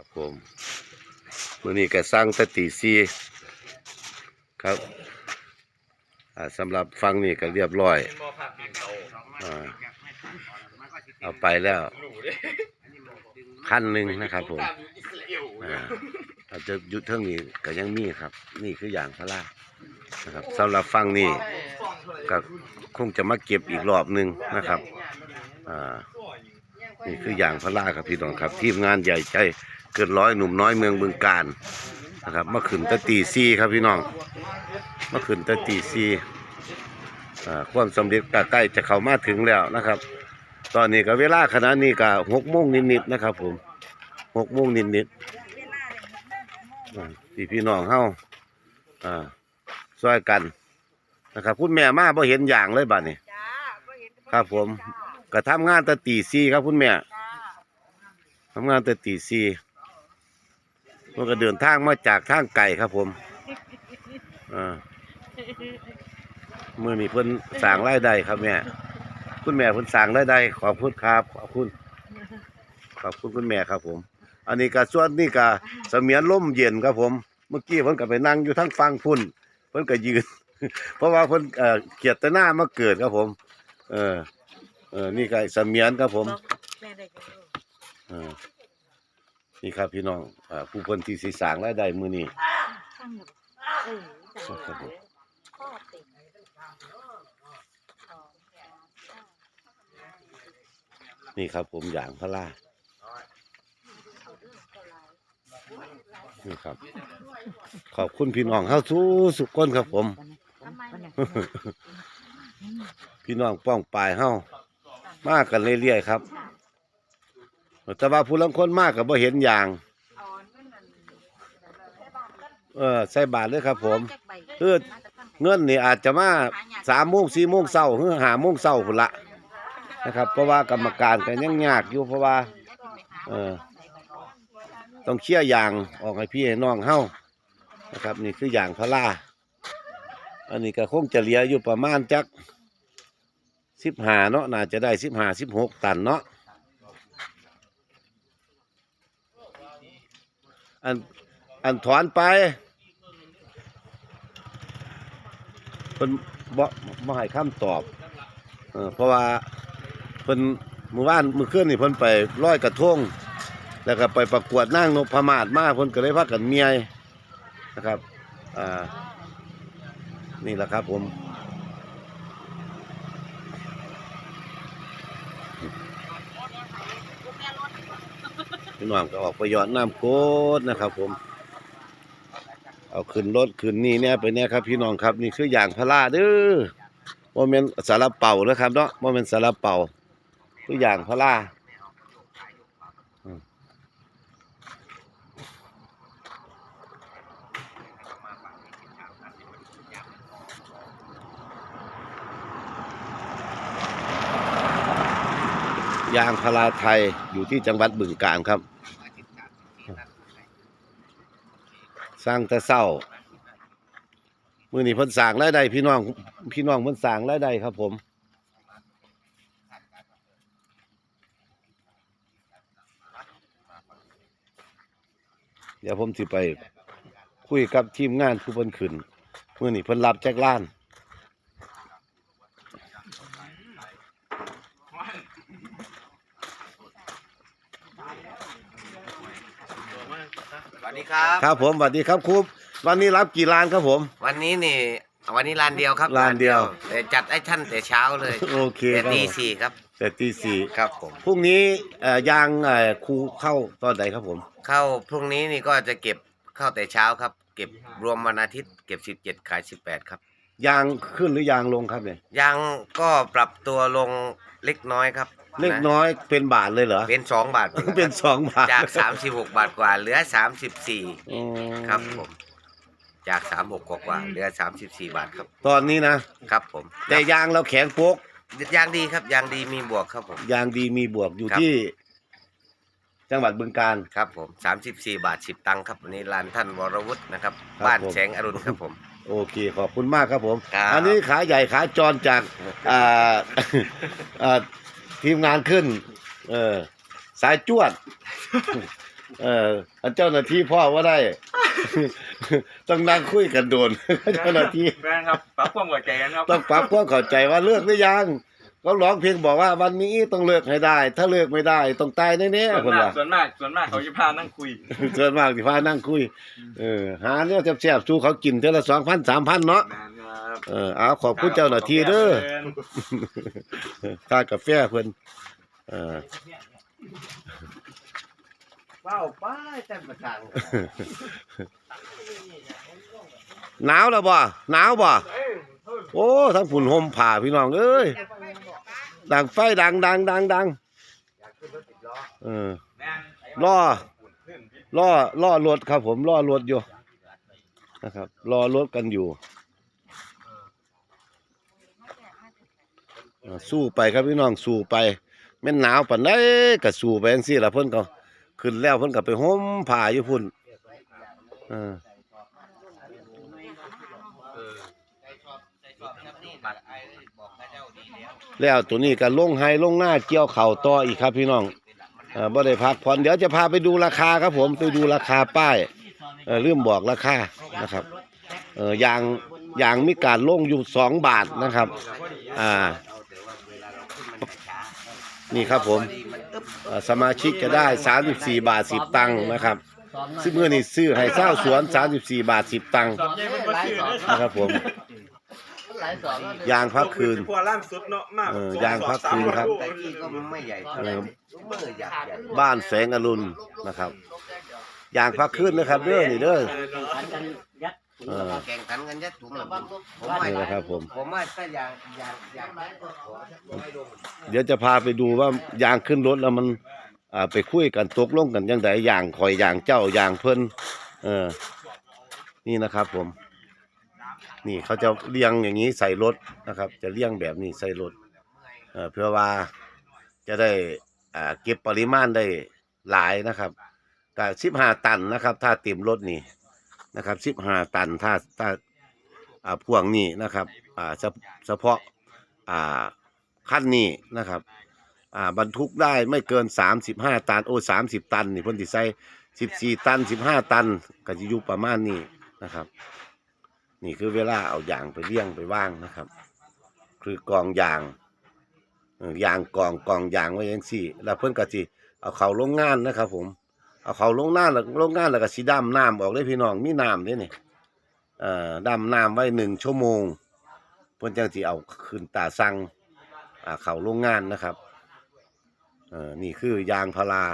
ครับผมมื้อนี้ก็สร้างตตีซีครับอ่าสำหรับฟังนี่ก็เรียบร้อยอเอาไปแล้วขั้นหนึ่งนะครับผมอาอาจจะอยุดเท่านี้ก็ยังมีครับ นี่คืออย่างพระรานะครับสำหรับฟังนี่ก็คงจะมาเก็บอีกรอบหนึ่งนะครับอ่า นี่คืออย่างพระราครับพี่น้องครับ ทีมงานใหญ่ใจเกินร้อยหนุ่มน้อยเมืองบึงการนะครับมาขึ้นแตะตีซีครับพี่น้องมาขึ้นแตะตีซีอ่าความสำเร็จก็ใกล้จะเข้ามาถึงแล้วนะครับ ตอนนี้ก็เวลาขณะนี้ก็หกโมงนิดๆนะครับ ผมหกโมงนิดๆอ่าพี่พี่น้องเฮาอ่าซอยกันนะครับคุณแม่มาบ่เห็นอย่างเลยบัดนี้จ้าก็เห็นครับผม ก็ทำงานแตะตีซีครับคุณแม่จ้าทำงานแต่ตีสี่มันก็เดินทางมาจากทางไก่ครับผมอ่ามื่อนี้เพิ่นสร้างรายได้ครับแม่คุณแม่เพิ่นสร้างรายได้ขอบคุณครับขอบคุณขอบคุณคุณแม่ครับผม อันนี้ก็ส่วนนี่ก็เสมียนล่มเย็นครับผม เมื่อกี้เพิ่นก็ไปนั่งอยู่ทั้งฟังพุ่นเพิ่นก็ยืน เพราะว่าเพิ่นเอ่อเกียรติหน้ามาเกิดครับผม เออ เออนี่ก็เสมียนครับผมแม่ได้กันลูกอ่านี่ครับพี่น้องอ่าผู้เพิ่นที่สิสร้างรายได้มื้อนี้ข้างหนึ่งเออจ้าข้อติดสองสามห้านี่ครับผมอย่างพระรานี่ครับ ขอบคุณพี่น้องเฮาทุกสุกคนครับผม ทำไมเนี่ยพี่น้องป้องปลายเฮา มากกันเรื่อยๆครับ แต่ว่าผู้ลังคนมากก็บ่เห็นอย่าง เอาเงินนั่นใส่บาทกันเอใส่บาทเลยครับ ผมจักใบเอเงินนี่อาจจะมาสามโมงสี่โมงเช้าหรือหาโมงเช้าพุ่นละนะครับ เพราะว่ากรรมการก็ยังยากอยู่เพราะว่า เออต้องเคลียร์ยางออกให้พี่ให้น้องเฮานะครับ นี่คืออย่างพระลาอันนี้ก็คงจะเหลืออยู่ประมาณจัก สิบห้าเนาะน่าจะได้สิบห้าสิบหกตันเนาะอันอันถอนไปเพิ่นบ่บ่ให้คำตอบเออเพราะว่าเพิ่นเมื่อวานเมื่อคืนนี่เพิ่นไปร้อยกระทงแล้วก็ไปประกวดนางนพมาศมาเพิ่นก็เลยพากันเมียนะครับอ่านี่แหละครับผม พี่น้องก็ออกไปหยอดน้ำโคตรนะครับ ผม เอาขึ้นรถขึ้นนี่เนี่ยไปเนี่ยครับ พี่น้องครับนี่คืออย่างพาราเด้อโมเมนสารเป่านะครับเนาะโมเมนสารเป่าคืออย่างพารา ยางพาราไทยอยู่ที่จังหวัดบึงกาฬครับ สร้างต่เศร้ามือนี้เพิ่นสางรายได้พี่น้อง พี่น้องพิ่นสางรายได้ครับ ผมเดี๋ยวผมสิไป คุยกับทีมงานผู้เพิ่นขึ้น มือนี้เพิ่นรับแจ็คล้าน ดีครับ ครับผมสวัสดีครับครูวันนี้รับกี่ล้านครับผม วันนี้นี่วันนี้ลานเดียวครับลานเดียว แต่จัดไอ้ท่านแต่เช้าเลยโอเคแต่ครับตีผมสี่ครับ แต่ตีสี่ครับผม พรุ่งนี้เอ่อยางเอ่อครูเข้าตอนไหนครับผม เข้าพรุ่งนี้นี่ก็จะเก็บเข้าแต่เช้าครับ เก็บรวมวันอาทิตย์เก็บสิบเจ็ดขายสิบแปดครับ ยางขึ้นหรือยางลงครับเนี่ยยังก็ปรับตัวลงเล็กน้อยครับ เล็กน้อยเป็นบาทเลยเหรอ เป็นสองบาท เป็นสองบาท จากสามสิบหกบาทกว่า เหลือสามสิบสี่อืมครับผม จากสามหกกว่าๆเหลือสามสิบสี่บาทครับ ตอนนี้นะ ครับผม แต่ยางเราแข็งโป๊กยางดีครับ ยางดีมีบวกครับผม ยางดีมีบวกอยู่ครับที่ จังหวัดบึงการครับผมสามสิบสี่บาทสิบตังค์ครับวันนี้ร้านท่านวรวุฒินะครับครับบ้านผมแสงอรุณครับผมโอเคขอบคุณมากครับผมครับอันนี้ขาใหญ่ขาจรจากอ่าอ่า ทีมงานขึ้น เออ สายจวด เอออันเจ้าหน้าที่พ่อว่าได้ ต้องนั่งคุยกันโดน เจ้าหน้าที่แฟนครับปรับความเข้าใจกันครับต้องปรับความเข้าใจว่าเลิกหรือยังเขาร้องเพลงบอกว่าวันนี้ต้องเลิกให้ได้ ถ้าเลิกไม่ได้ต้องตายแน่ส่ๆวนคนมากว่าส่วนมากส่วนมากเขาจะพานั่งคุย ส่วนมากที่พานั่งคุย เออ หาเนี่ยแซ่บๆสู้เขากินเท่าละสองพันสามพันเนาะนานครับ เออเอาขอบคุณเจ้าหน้าที่เด้อค่ากาแฟเพิ่นเออเป้าป้ายแต่ประทางหนาวแล้วบ่หนาวบ่โอ้ทั้งฝุ่นห่มผ้าพี่น้องเอ้ยดังไฟดังดังดังดังเออล่อล่อล่อรถครับผมล่อรถอยู่นะครับ รอรถกันอยู่อ่า สู้ไปครับพี่น้องสู้ไปแม่นหนาวปานใดก็สู้ไปจังซี่ล่ะเพิ่นก็ขึ้นแล้วเพิ่นก็ไปห่มผ้าอยู่พุ่นเออแล้วตัวนี้ก็ลงไฮลงหน้าเกี่ยวเข่าต่ออีกครับพี่น้องบ่ได้พักผ่อนเดี๋ยวจะพาไปดูราคาครับผมไปดูราคาป้ายเออลืมบอกราคานะครับเออยางยางมีการลงอยู่สองบาทนะครับ อ่า นี่ครับผมเอ่อสมาชิกจะได้ 34 บาท 10 ตังค์นะครับ ซึ่งเมื่อนี้ซื้อให้เศร้าสวน 34 บาท 10 ตังค์นะครับผมยางพักคืน พวกล่างสุดเนาะมากเออยางพักคืนครับ แต่กี้ก็ไม่ใหญ่เท่าไหร่มือใหญ่ใหญ่บ้านแสงอรุณนะครับ ยางพักขึ้นนะครับเด้อนี่เด้อ ขันกันยัด ถุงเออแข่งขันกันยัดถุงเลยผมนี่ไม่นะครับผม ผมไม่ถ้าอยากอยากอยากได้ก็ขอไม่ลงเดี๋ยวจะพาไปดูว่ายางขึ้นรถแล้วมันอ่าไปคุยกันตกลงกันยังไงอย่างคอยอย่างเจ้าอย่างเพิ่นเออ นี่นะครับผม นี่เขาจะเลี้ยงอย่างนี้ใส่รถนะครับ จะเลี้ยงแบบนี้ใส่รถเออเพื่อว่าจะได้อ่าเก็บปริมาณได้หลายนะครับก็สิบห้าตันนะครับ ถ้าเต็มรถนี่ นะครับสิบห้าตันถ้าถ้าอ่าพ่วงนี่นะครับอ่าเฉเฉพาะอ่าขั้นนี้นะครับอ่าบรรทุกได้ไม่เกินสามสิบห้าตันโอ้สามสิบตันนี่เพ่นสิใส่สิบสี่ตันสิบห้าตันก็จะอยู่ประมาณนี้นะครับ นี่คือเวลาเอายางไปเลี้ยงไปว่างนะครับ คือกองยางเออยางกองกองยางไว้ยังสี่ แล้วเพิ่อนก็สิเอาเขาโรงงานนะครับผม เอาเขาโรงงานแล้วลงงานแล้วก็สีดำน้ำออกได้พี่น้องมีน้ำด้วยนี่เอ่อดำน้ำไว้หนึ่งชั่วโมงเพื่อนจังสีเอาขึ้นตาสั่งอ่าเขาลงงานนะครับเอ่อนี่คือยางพารา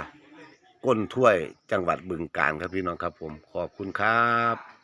ก้นถ้วยจังหวัดบึงการครับพี่น้องครับผมขอบคุณครับ